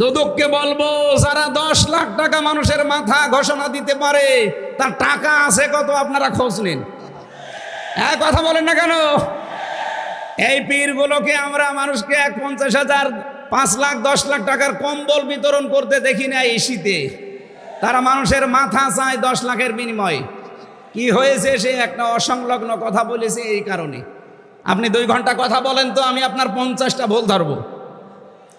দুদককে বলব, যারা দশ লাখ টাকা মানুষের মাথা ঘোষণা দিতে পারে, তার টাকা আছে কত আপনারা খোঁজ নিন। হ্যাঁ কথা বলেন না কেন? এই পীরগুলোকে আমরা মানুষকে এক পঞ্চাশ হাজার, পাঁচ লাখ, দশ লাখ টাকার কম্বল বিতরণ করতে দেখি না এই শীতে তারা মানুষের মাথা চায় দশ লাখের বিনিময়ে। কি হয়েছে সে একটা অসংলগ্ন কথা বলেছে এই কারণে। আপনি দুই ঘণ্টা কথা বলেন তো, আমি আপনার পঞ্চাশটা ভুল ধরবো।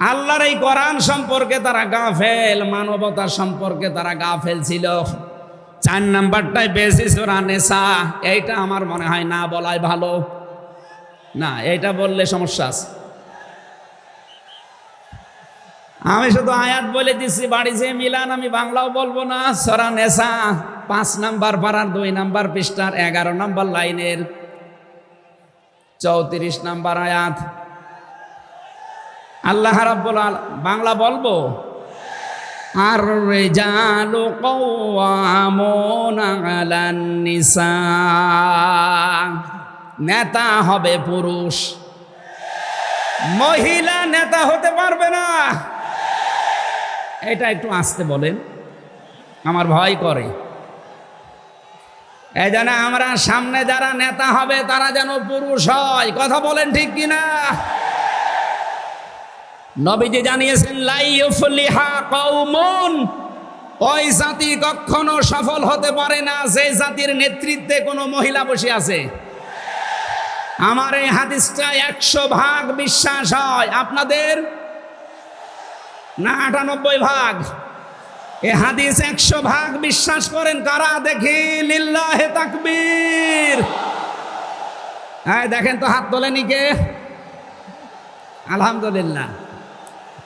আল্লাহর এই কোরআন সম্পর্কে তারা গাফেল মানবতা সম্পর্কে তারা গাফেল ছিল। চার নাম্বারটাই বেশি সোরা নেশা এইটা আমার মনে হয় না বলাই ভালো। না, এইটা বললে সমস্যা আছে। আমি শুধু আয়াত বলে দিচ্ছি বাড়ি যে মিলান আমি বাংলাও বলব না। সরা নেশা পাঁচ নাম্বার পাড়ার দুই নাম্বার পৃষ্ঠার এগারো নাম্বার লাইনের চৌত্রিশ নাম্বার আয়াত। আল্লাহ রাব্বুল আল বাংলা বলব? আর রেজালু নিসা। নেতা হবে পুরুষ। মহিলা নেতা হতে পারবে না। এটা একটু আসতে বলেন। আমার ভয় করে। এই জন্য আমরা সামনে যারা নেতা হবে, তারা যেন পুরুষ হয়। কথা বলেন ঠিক কিনা? নবীজি জানিয়েছেন লাইফলিহা কৌমুন ওই জাতি কখনো সফল হতে পারে না, যে জাতির নেতৃত্বে কোনো মহিলা বসে আছে। আমার এই হাদিসটা একশো ভাগ বিশ্বাস হয়। আপনাদের? না, আটানব্বই ভাগ। এ হাদিস একশো ভাগ বিশ্বাস করেন। কারা? দেখি, লিল্লাহে তাকবীর। হ্যাঁ দেখেন তো হাত তোলেনি কে? আলহামদুলিল্লাহ।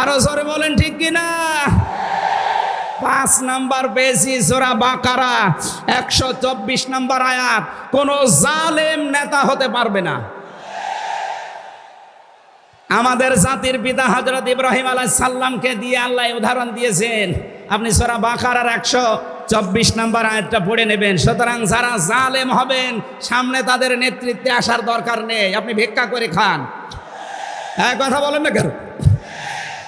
আরও জোরে বলেন, ঠিক কিনা? পাঁচ নাম্বার পেয়েছি সোরা বাকারা, একশো চব্বিশ নাম্বার আয়াত। কোন জালেম নেতা হতে পারবে না। আমাদের জাতির পিতা হজরত ইব্রাহিম আলাহ সাল্লামকে দিয়ে আল্লাহ উদাহরণ দিয়েছেন। আপনি সোরা বাকারার একশো চব্বিশ নাম্বার আয়াতটা পড়ে নেবেন। সুতরাং যারা জালেম হবেন, সামনে তাদের নেতৃত্বে আসার দরকার নেই। আপনি ভিক্ষা করে খান। হ্যাঁ কথা বলেন না কেন?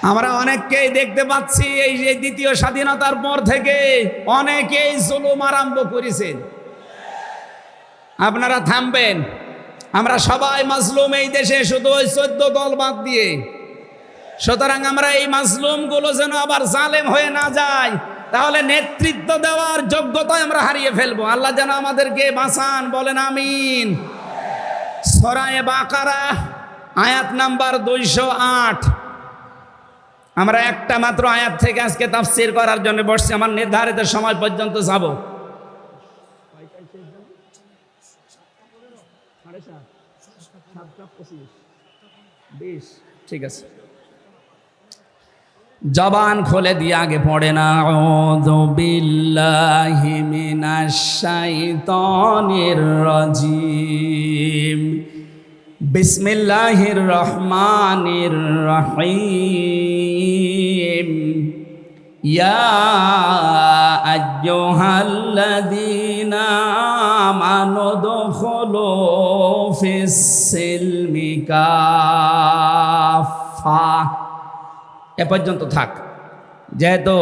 আমরা অনেককেই দেখতে পাচ্ছি এই যে দ্বিতীয় স্বাধীনতার পর থেকে অনেকেই জুলুম আরম্ভ করেছেন আপনারা থামবেন। আমরা সবাই মাজলুম এই দেশে, শুধু ওই চোদ্দ দল বাদ দিয়ে। সুতরাং আমরা এই মাজলুমগুলো যেন আবার জালেম হয়ে না যায়, তাহলে নেতৃত্ব দেওয়ার যোগ্যতায় আমরা হারিয়ে ফেলব। আল্লাহ যেন আমাদেরকে বাঁচান, বলেন আমিন। সরায়ে বাকারা, আয়াত নাম্বার দুইশো আট। আমরা একটা মাত্র আয়াত থেকে আজকে তাফসির করার জন্য বসছি আমার নির্ধারিত সময় পর্যন্ত যাব। ঠিক আছে। জবান খুলে দিয়ে আগে পড়ে না। আউযু বিল্লাহি মিনাশ শাইতানির রাজিম। বিসমিল্লাহির রহমানির রহিম। ইয়া আইয়ুহাল্লাযীনা আমানু দুখুলু ফিস সিলমি কাফা এ পর্যন্ত থাক। যেহেতু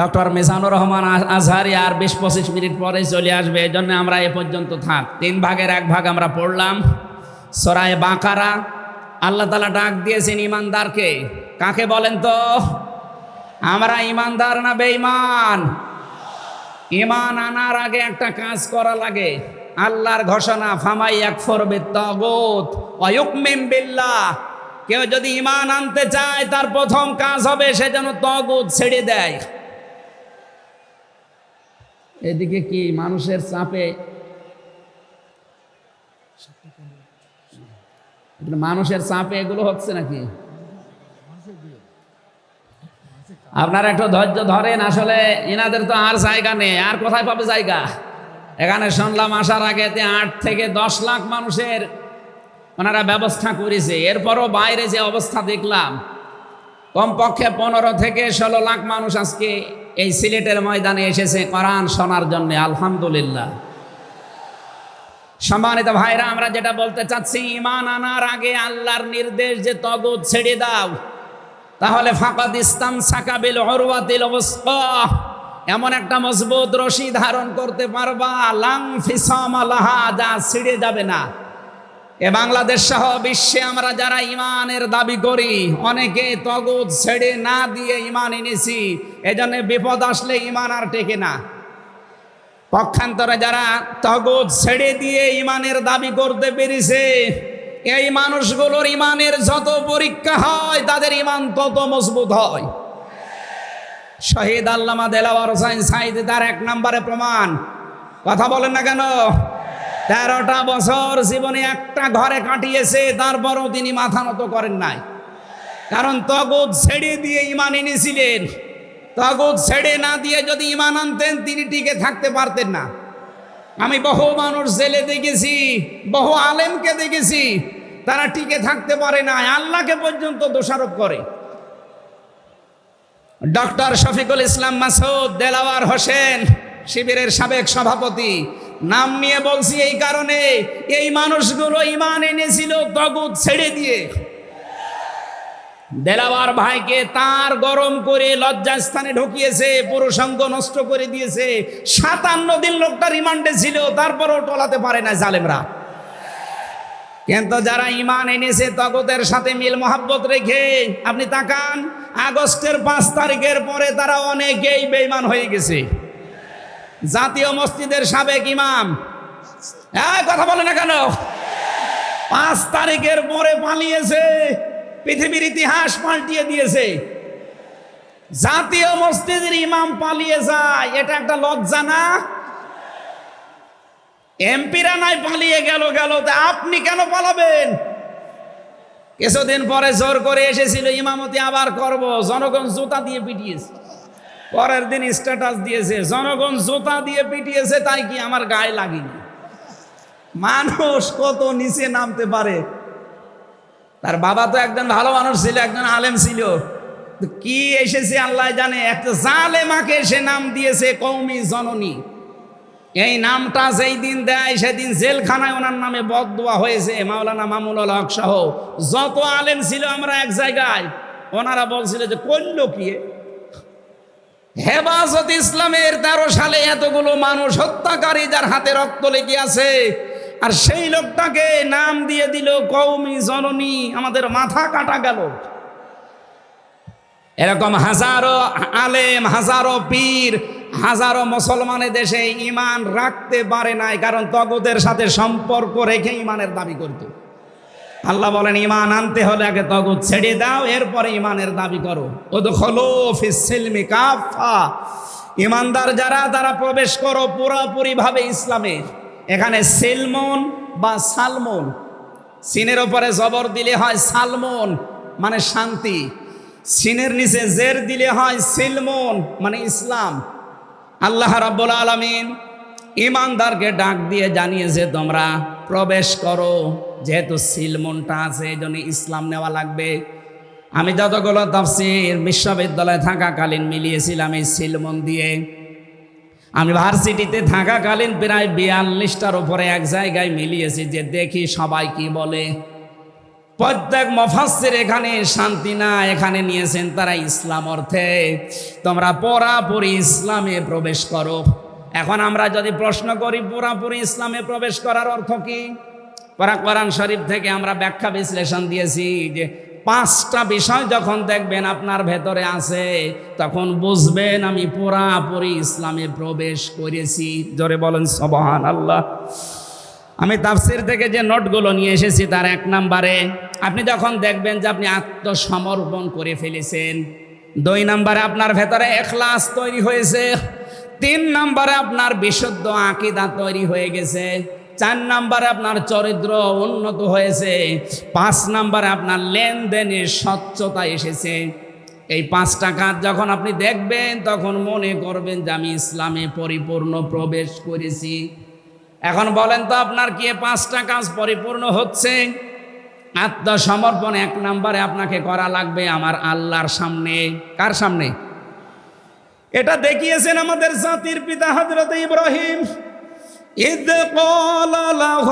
ডক্টর মিজানুর রহমান আজহারি আর বিশ পঁচিশ মিনিট পরে চলে আসবে এই জন্য আমরা এ পর্যন্ত থাক। তিন ভাগের এক ভাগ আমরা পড়লাম। সরায় বাঁকারা, আল্লাহ তালা ডাক দিয়েছেন ইমানদারকে কাকে বলেন তো? আমরা ইমানদার না বেঈমান? ইমান আনার আগে একটা কাজ করা লাগে। আল্লাহর ঘোষণা, ফামাই একফর তগত অয়ুকমিম বিল্লাহ। কেউ যদি ইমান আনতে চায়, তার প্রথম কাজ হবে সে যেন তগুত ছেড়ে দেয়। এদিকে কি মানুষের চাপে মানুষের চাপে এগুলো হচ্ছে নাকি? আপনারা একটু ধৈর্য ধরেন, আসলে এনাদের তো আর জায়গা নেই, আর কোথায় পাবে জায়গা? এখানে শুনলাম আসার আগে আট থেকে দশ লাখ মানুষের ওনারা ব্যবস্থা করেছে, এরপরও বাইরে যে অবস্থা দেখলাম, কমপক্ষে পনেরো থেকে ষোলো লাখ মানুষ আজকে এই সিলেটের ময়দানে এসেছে কোরআন শোনার জন্য, আলহামদুলিল্লাহ। সম্মানিত ভাইরা, আমরা যেটা বলতে চাচ্ছি ইমান আনার আগে আল্লাহর নির্দেশ যে তগদ ছেড়ে দাও। তাহলে ফাকাদ ইসলাম সাকাবিল অরওয়াতিল অবস্থা এমন একটা মজবুত রশি ধারণ করতে পারবা, লাং ফিসাম আলাহা যা ছিঁড়ে যাবে না। এ বাংলাদেশ সহ বিশ্বে আমরা যারা ইমানের দাবি করি, অনেকে তগুদ ছেড়ে না দিয়ে ইমান এনেছি, এজন্য বিপদ আসলে ইমান আর টেকে না। পক্ষান্তরে যারা তগদ ছেড়ে দিয়ে ইমানের দাবি করতে পেরেছে, এই মানুষগুলোর ইমানের যত পরীক্ষা হয়, তাদের ইমান তত মজবুত হয়। শহীদ আল্লামা দেলাওয়ার হোসাইন সাইদ তার এক নম্বরে প্রমাণ। কথা বলেন না কেন? তেরোটা বছর জীবনে একটা ঘরে কাটিয়েছে, তারপরও তিনি মাথা নত করেন নাই। কারণ তগদ ছেড়ে দিয়ে ইমান এনেছিলেন। তাগুত ছেড়ে না দিয়ে যদি ইমান আনতেন, তিনি টিকে থাকতে পারতেন না। আমি বহু মানুষ জেলে দেখেছি, বহু আলেমকে দেখেছি, তারা টিকে থাকতে পারে না, আল্লাহকে পর্যন্ত দোষারোপ করে। ডক্টর শফিকুল ইসলাম মাসুদ, দেলাওয়ার হোসেন, শিবিরের সাবেক সভাপতি, নাম নিয়ে বলছি এই কারণে, এই মানুষগুলো ইমান এনেছিল তগুত ছেড়ে দিয়ে। দেলাওয়ার ভাইকে তার গরম করে লজ্জাস্থানে ঢুকিয়েছে, পুরুষাঙ্গ নষ্ট করে দিয়েছে। সাতান্ন দিন লোকটা রিমান্ডে ছিল, তারপরও টলাতে পারে না জালেমরা। কিন্তু যারা ইমান এনেছে, তগতের সাথে মিল মোহাব্বত রেখে আপনি তাকান, আগস্টের পাঁচ তারিখের পরে তারা অনেকেই বেইমান হয়ে গেছে। জাতীয় মসজিদের সাবেক ইমাম। কথা বলে না কেন? পাঁচ তারিখের পরে পালিয়েছে। পৃথিবীর ইতিহাস পাল্টিয়ে দিয়েছে। জাতীয় মসজিদের ইমাম পালিয়ে যায়। এটা একটা লজ্জা না? এমপিরা নাই পালিয়ে গেল গেল। তা আপনি কেন পালাবেন? কিছুদিন পরে জোর করে এসেছিল, ইমামতি আবার করব। জনগণ জুতা দিয়ে পিটিয়েছে। পরের দিন স্ট্যাটাস দিয়েছে। জনগণ জুতা দিয়ে পিটিয়েছে, তাই কি আমার গায়ে লাগেনি? মানুষ কত নিচে নামতে পারে? তার বাবা তো একজন ভালো মানুষ ছিল, একজন আলেম ছিল। কি এসেছে আল্লাহ জানে? একটা জালেমাকে সে নাম দিয়েছে কৌমি জননী। এই নামটা যেই দিন দেয়, সেদিন জেলখানায় ওনার নামে বদদোয়া হয়েছে, মাওলানা মামুল হক সহ। যত আলেম ছিল আমরা এক জায়গায়, ওনারা বলছিল যে করল কি? হেফাজত ইসলামের তেরো সালে এতগুলো মানুষ হত্যাকারী যার হাতে রক্ত লেগে আছে আর সেই লোকটাকে নাম দিয়ে দিল কৌমি জননী। আমাদের মাথা কাটা গেল। এরকম হাজারো আলেম, হাজারো পীর, হাজারো মুসলমানের দেশে ইমান রাখতে পারে নাই, কারণ তগদের সাথে সম্পর্ক রেখে ইমানের দাবি করত। আল্লাহ বলেন ইমান আনতে হলে আগে তগদ ছেড়ে দাও, এরপরে ইমানের দাবি করো। ও তো হলো ফিসিলমি কাফা ইমানদার যারা, তারা প্রবেশ করো পুরোপুরি ভাবে ইসলামে। এখানে সেলমন বা সালমন। সিনের ওপরে জবর দিলে হয় সালমন মানে শান্তি। সিনের নিচে জের দিলে হয় সিলমন মানে ইসলাম। আল্লাহ রাব্বুল আলমিন ইমানদারকে ডাক দিয়ে জানিয়েছে তোমরা প্রবেশ করো, যেহেতু সিলমনটা আছে এই জন্য ইসলাম নেওয়া লাগবে। আমি যতগুলো তাফসির বিশ্ববিদ্যালয়ে থাকাকালীন মিলিয়েছিলাম এই সিলমন দিয়ে। আমি ভার্সিটিতে থাকাকালীন প্রায় বিয়াল্লিশটার উপরে এক জায়গায় মিলিয়েছি যে দেখি সবাই কি বলে। প্রত্যেক মফাসের এখানে শান্তি না, এখানে নিয়েছেন তারা ইসলাম অর্থে। তোমরা পুরাপুরি ইসলামে প্রবেশ করো। এখন আমরা যদি প্রশ্ন করি, পুরাপুরি ইসলামে প্রবেশ করার অর্থ কি? পরা কোরআন শরীফ থেকে আমরা ব্যাখ্যা বিশ্লেষণ দিয়েছি যে পাঁচটা বিষয় যখন দেখবেন আপনার ভেতরে আছে, তখন বুঝবেন আমি পুরাপুরি ইসলামে প্রবেশ করেছি। জোরে বলেন সবহান আল্লাহ আমি তাফসির থেকে যে নোটগুলো নিয়ে এসেছি তার এক নাম্বারে, আপনি যখন দেখবেন যে আপনি আত্মসমর্পণ করে ফেলেছেন, দুই নাম্বারে আপনার ভেতরে এখলাস তৈরি হয়েছে, তিন নাম্বারে আপনার বিশুদ্ধ আকিদা তৈরি হয়ে গেছে চার নাম্বারে আপনার চরিত্র উন্নত হয়েছে, পাঁচ নাম্বারে আপনার লেনদেনের স্বচ্ছতা এসেছে। এই পাঁচটা কাজ যখন আপনি দেখবেন, তখন মনে করবেন যে আমি ইসলামে পরিপূর্ণ প্রবেশ করেছি। এখন বলেন তো, আপনার কি পাঁচটা কাজ পরিপূর্ণ হচ্ছে? আত্মসমর্পণ এক নম্বরে আপনাকে করা লাগবে আমার আল্লাহর সামনে। কার সামনে? এটা দেখিয়েছেন আমাদের জাতির পিতা হজরত ইব্রাহিম। ইদ লাহ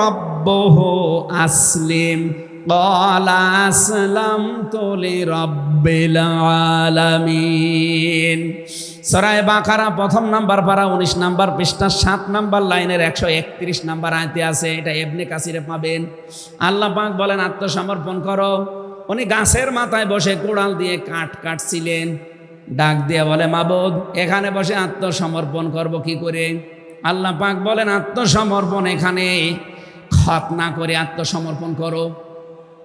রব্বহ আসলিম قال أسلمت لرب العالمين সরায় বাকারা প্রথম নাম্বার পারা উনিশ নাম্বার পৃষ্ঠা সাত নাম্বার লাইনের একশো একত্রিশ নাম্বার আয়তে আছে এটা এবনে কাসিরে পাবেন আল্লাহ পাক বলেন আত্মসমর্পণ করো উনি গাছের মাথায় বসে কোড়াল দিয়ে কাঠ কাটছিলেন ডাক দিয়ে বলে মাবুদ এখানে বসে আত্মসমর্পণ করব কি করে আল্লাহ পাক বলেন, আত্মসমর্পণ এখানে। খাতনা করে আত্মসমর্পণ করো।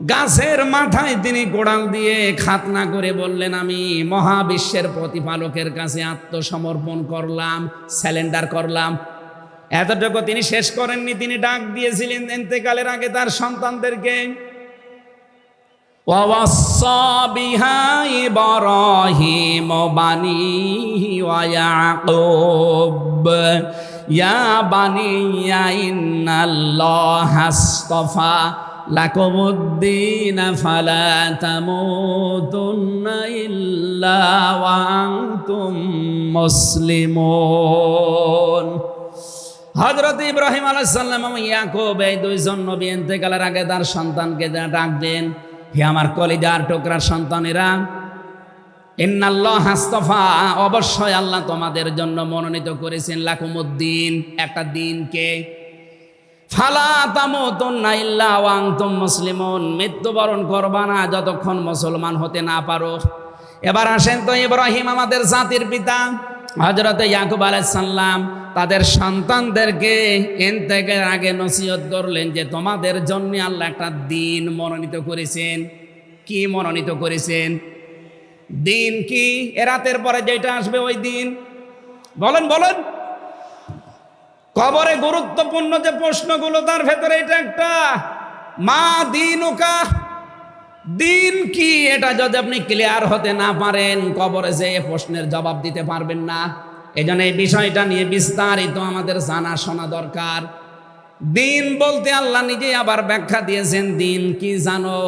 গাছের মাথায় তিনি গোড়াল দিয়ে খাতনা করে বললেন, আমি মহাবিশ্বের প্রতিপালকের কাছে আত্মসমর্পণ করলাম, স্যালেন্ডার করলাম। এতটুকু তিনি শেষ করেননি। তিনি ডাক দিয়েছিলেন এতেকালের আগে তার সন্তানদেরকে। ইব্রাহিম ইয়া হাস্তফা ফালা হজরত ইব্রাহিম আলাইসাল্লাম এবং ইয়াকুব, এই দুইজন নবী এতেকালের আগে তার সন্তানকে ডাকবেন হে আমার কলিজার টোকরার সন্তানেরা ইন্নাল্লাহ হাস্তফা অবশ্যই আল্লাহ তোমাদের জন্য মনোনীত করেছেন লাকুমুদ্দিন। একটা দিনকে ফালা মৃত্যুবরণ করবা না যতক্ষণ মুসলমান হতে না পারো। এবার আসেন তো ইব্রাহিম আমাদের জাতির পিতা হজরত ইয়াকুব আলাইসাল্লাম তাদের সন্তানদেরকে এনতেকের আগে নসিহত করলেন যে তোমাদের জন্য আল্লাহ একটা দিন মনোনীত করেছেন। কি মনোনীত করেছেন? দিন কি? এ রাতের পরে যেটা আসবে ওই দিন। বলেন বলেন। কবরে গুরুত্বপূর্ণ যে প্রশ্নগুলো, তার ভেতরে এটা একটা। মা, দিন ওকা দিন কি? এটা যদি আপনি ক্লিয়ার হতে না পারেন, কবরে যে প্রশ্নের জবাব দিতে পারবেন না। এই জন্য এই বিষয়টা নিয়ে বিস্তারিত আমাদের জানা শোনা দরকার। দিন বলতে আল্লাহ নিজেই আবার ব্যাখ্যা দিয়েছেন, দিন কি জানো?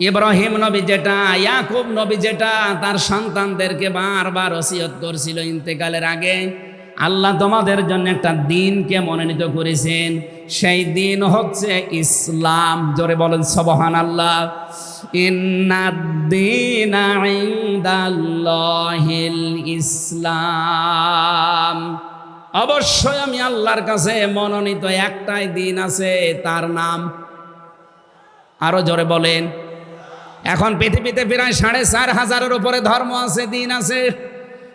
ইব্রাহিম নবী যেটা, ইয়াকুব নবী যেটা, তার সন্তানদেরকে বারবার ওসিয়ত করছিল ইন্তেকালের আগে। আল্লাহ তোমাদের জন্য একটা দিনকে মনোনীত করেছেন। সেই দিন হচ্ছে ইসলাম। জোরে বলেন সবহান আল্লাহ ইসলাম। অবশ্যই আমি আল্লাহর কাছে মনোনীত একটাই দিন আছে, তার নাম। আরও জোরে বলেন এখন পৃথিবীতে প্রায় সাড়ে চার হাজারের উপরে ধর্ম আছে, দিন আছে।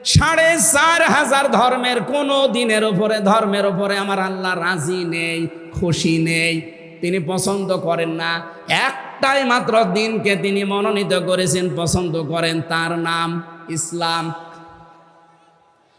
সাড়ে চার হাজার ধর্মের, কোনো দিনের উপরে, ধর্মের উপরে আমার আল্লাহ রাজি নেই, খুশি নেই। তিনি পছন্দ করেন না। একটাই মাত্র দিনকে তিনি মনোনীত করেছেন, পছন্দ করেন তার নাম ইসলাম।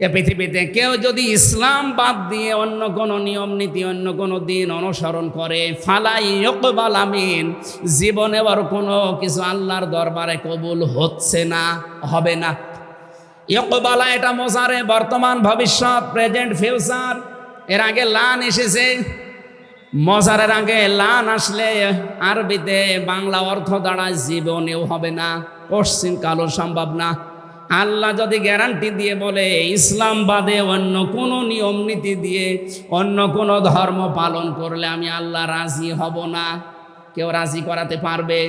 এ পৃথিবীতে কেউ যদি ইসলাম বাদ দিয়ে অন্য কোনো নিয়ম নীতি, অন্য কোনো দিন অনুসরণ করে, ফালাই ইকবাল আমিন, জীবনে আর কোনো কিছু আল্লাহর দরবারে কবুল হচ্ছে না, হবে না। ইকবালা এটা মোজারে বর্তমান ভবিষ্যৎ, প্রেজেন্ট ফিউচার, এর আগে লান এসেছে। মজারের আগে লান আসলে আরবিতে বাংলা অর্থ দাঁড়ায় জীবনেও হবে না পশ্চিম কালো সম্ভব না। আল্লাহ যদি গ্যারান্টি দিয়ে বলে, ইসলাম বাদে অন্য কোনো নিয়ম নীতি দিয়ে অন্য কোনো ধর্ম পালন করলে আমি আল্লাহ রাজি হব না। কেউ রাজি করাতে পারবে?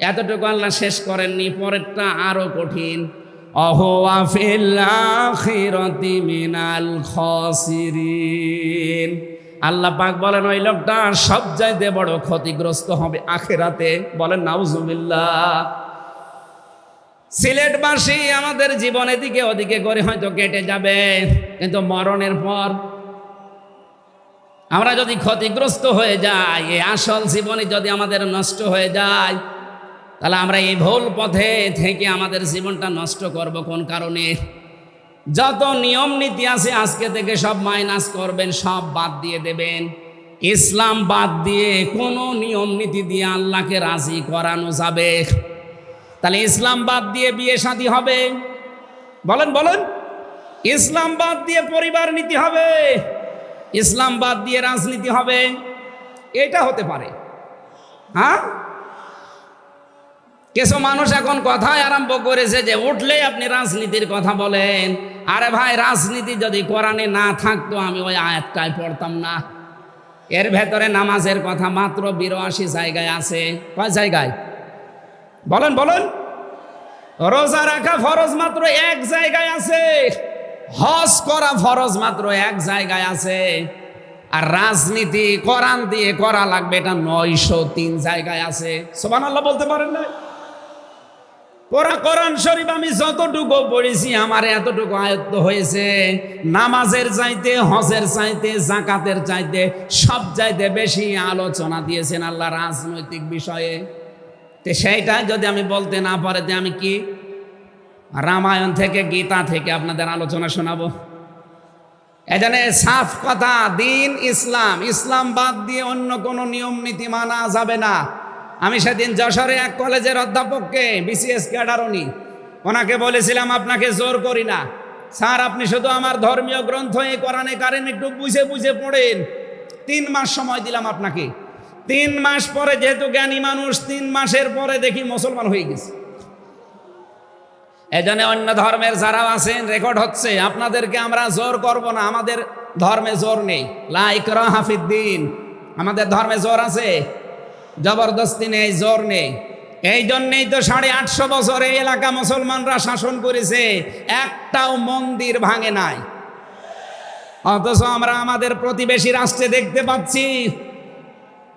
এতটুকু আল্লাহ শেষ করেননি, পরেরটা আরও কঠিন। মিনাল আল্লাহ পাক বলেন, ওই লোকটা সব চাইতে বড় ক্ষতিগ্রস্ত হবে আখেরাতে। বলেন, নাউজুবিল্লাহ। সিলেটবাসী আমাদের জীবন এদিকে ওদিকে করে হয়তো কেটে যাবে, কিন্তু মরণের পর আমরা যদি ক্ষতিগ্রস্ত হয়ে যাই, এই আসল জীবনে যদি আমাদের নষ্ট হয়ে যায়, তাহলে আমরা এই ভুল পথে থেকে আমাদের জীবনটা নষ্ট করব কোন কারণে? যত নিয়ম নীতি আছে আজকে থেকে সব মাইনাস করবেন, সব বাদ দিয়ে দেবেন। ইসলাম বাদ দিয়ে কোনো নিয়ম নীতি দিয়ে আল্লাহকে রাজি করানো যাবে। তাহলে ইসলাম বাদ দিয়ে বিয়ে শাদী হবে। বলেন বলেন। ইসলাম বাদ দিয়ে পরিবার নীতি হবে। ইসলাম বাদ দিয়ে রাজনীতি হবে। এটা হতে পারে। হ্যাঁ? কিছু মানুষ এখন কথায় আরম্ভ করেছে যে, উঠলেই আপনি রাজনীতির কথা বলেন। আরে ভাই, রাজনীতি যদি কোরআনে না থাকতো, আমি ওই আয়াতটাই পড়তাম না। এর ভেতরে নামাজের কথা মাত্র বিরাশি জায়গায় আছে। কয় জায়গায়? বলেন বলেন। রোজা রাখা ফরজ মাত্র এক জায়গায় আছে, হজ করা ফরজ মাত্র এক জায়গায় আছে, আর রাজনীতি, কোরআন দিয়ে করা লাগবে এটা নয়শো তিন জায়গায় আছে। সোমান আল্লাহ বলতে পারেন না? পড়া কোরআন শরীফ আমি যতটুকু পড়েছি, আমার এতটুকু আয়ত্ত হয়েছে। নামাজের চাইতে, হজের চাইতে, জাকাতের চাইতে সব চাইতে বেশি আলোচনা দিয়েছেন আল্লাহ রাজনৈতিক বিষয়ে। তো সেইটা যদি আমি বলতে না পারে যে আমি কি? রামায়ণ থেকে, গীতা থেকে আপনাদের আলোচনা শোনাবো। এখানে সাফ কথা, দিন ইসলাম ইসলাম বাদ দিয়ে অন্য কোনো নিয়ম, নীতি মানা যাবে না। আমি সেদিন যশোরে এক কলেজের অধ্যাপককে, বিসিএস ক্যাডার উনি, ওনাকে বলেছিলাম, আপনাকে জোর করি না। স্যার, আপনি শুধু আমার ধর্মীয় গ্রন্থ এই কোরআনে কারেন একটু বুঝে বুঝে পড়েন। তিন মাস সময় দিলাম আপনাকে। তিন মাস পরে যেহেতু জ্ঞানী মানুষ, তিন মাসের পরে দেখি মুসলমান হয়ে গেছে। এজন্য অন্য ধর্মের যারা আছেন, রেকর্ড হচ্ছে, আপনাদেরকে আমরা জোর করব না, আমাদের ধর্মে জোর নেই। লাইক হাফিদ্দিন আমাদের ধর্মে জোর আছে? জবরদস্তি নেই, জোর নেই। এই জন্যেই তো সাড়ে আটশো বছর এই এলাকা মুসলমানরা শাসন করেছে, একটাও মন্দির ভাঙে নাই। অথচ আমরা আমাদের প্রতিবেশী রাষ্ট্রে দেখতে পাচ্ছি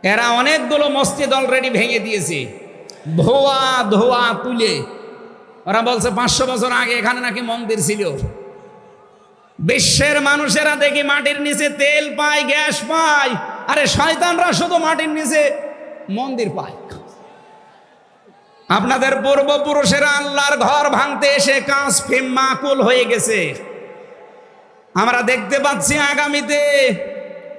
এরা অনেকগুলো মসজিদ অলরেডি ভেঙে দিয়েছে। ধোয়া ধোয়া তুলে। ওরা বলছে, পাঁচশো বছর আগে এখানে নাকি মন্দির ছিল। বিশ্বের মানুষেরা দেখি মাটির নিচে তেল পায়, গ্যাস পায়। আরে শয়তানরা শুধু মাটির নিচে মন্দির পায়। আপনাদের পূর্বপুরুষেরা আল্লাহর ঘর ভাঙতে এসে কাজ ফিম হয়ে গেছে। আমরা দেখতে পাচ্ছি আগামীতে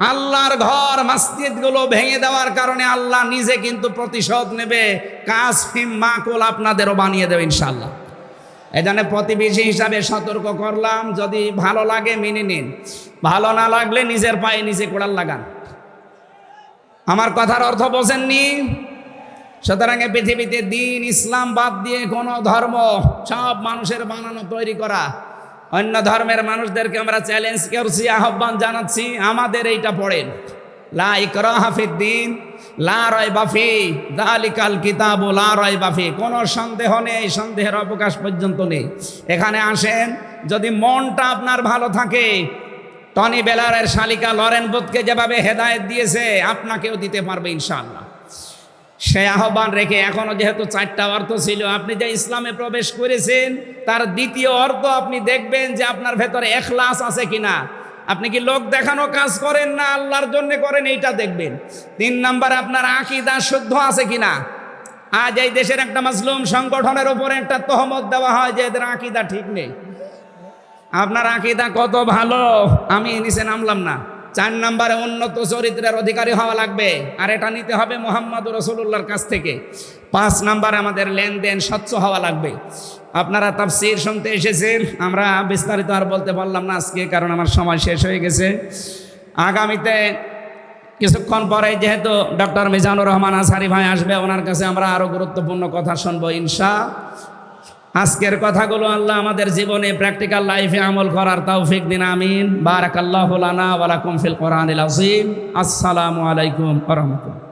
আল্লাহর ঘর মসজিদগুলো ভেঙে দেওয়ার কারণে আল্লাহ নিজে কিন্তু প্রতিশোধ নেবে। কাজ ফিম মাকুল আপনাদেরও বানিয়ে দেবে ইনশাল্লাহ এখানে প্রতিবেশী হিসাবে সতর্ক করলাম, যদি ভালো লাগে মেনে নিন। ভালো না লাগলে নিজের পায়ে নিজে কোড়াল লাগান। আমার কথার অর্থ বোঝেননি? সুতরাং পৃথিবীতে দিন, ইসলাম বাদ দিয়ে কোনো ধর্ম, সব মানুষের বানানো, তৈরি করা অন্য ধর্মের মানুষদেরকে আমরা চ্যালেঞ্জ করছি, আহ্বান জানাচ্ছি, আমাদের এইটা পড়েন। লা ইকরা হাফিদ্দিন লা রয় বাফি দালিকাল কিতাব লা রয় বাফি কোনো সন্দেহ নেই, সন্দেহের অবকাশ পর্যন্ত নেই। এখানে আসেন, যদি মনটা আপনার ভালো থাকে, টনি বেলারের শালিকা লরেন বুথকে যেভাবে হেদায়েত দিয়েছে, আপনাকেও দিতে পারবে ইনশাআল্লাহ। সে আহ্বান রেখে এখনও যেহেতু চারটা অর্থ ছিল, আপনি যে ইসলামে প্রবেশ করেছেন, তার দ্বিতীয় অর্থ আপনি দেখবেন যে আপনার ভেতরে এখলাস আছে কিনা। আপনি কি লোক দেখানো কাজ করেন না, আল্লাহর জন্য করেন, এইটা দেখবেন। তিন নাম্বার, আপনার আকিদা শুদ্ধ আছে কিনা? আজ এই দেশের একটা মাসলুম সংগঠনের উপরে একটা তহমত দেওয়া হয় যে এদের আকিদা ঠিক নেই। আপনার আকিদা কত ভালো, আমি নিচে নামলাম না। চার নম্বরে উন্নত চরিত্রের অধিকারী হওয়া লাগবে। আর এটা নিতে হবে মোহাম্মদ রসুল্লাহর কাছ থেকে। পাঁচ নাম্বারে আমাদের লেনদেন স্বচ্ছ হওয়া লাগবে। আপনারা তাফসির শুনতে এসেছেন, আমরা বিস্তারিত আর বলতে পারলাম না আজকে, কারণ আমার সময় শেষ হয়ে গেছে। আগামীতে কিছুক্ষণ পরে যেহেতু ডক্টর মিজানুর রহমান আসারি ভাই আসবে, ওনার কাছে আমরা আরও গুরুত্বপূর্ণ কথা শুনব ইনশা। আজকের কথাগুলো আল্লাহ আমাদের জীবনে প্র্যাকটিক্যাল লাইফে আমল করার তৌফিক দিন, আমিন। বারাকাল্লাহ লানা ওয়ালাকুম ফিল কোরআনিল আজিম আসসালামু আলাইকুম রাহমাতুল্লাহ।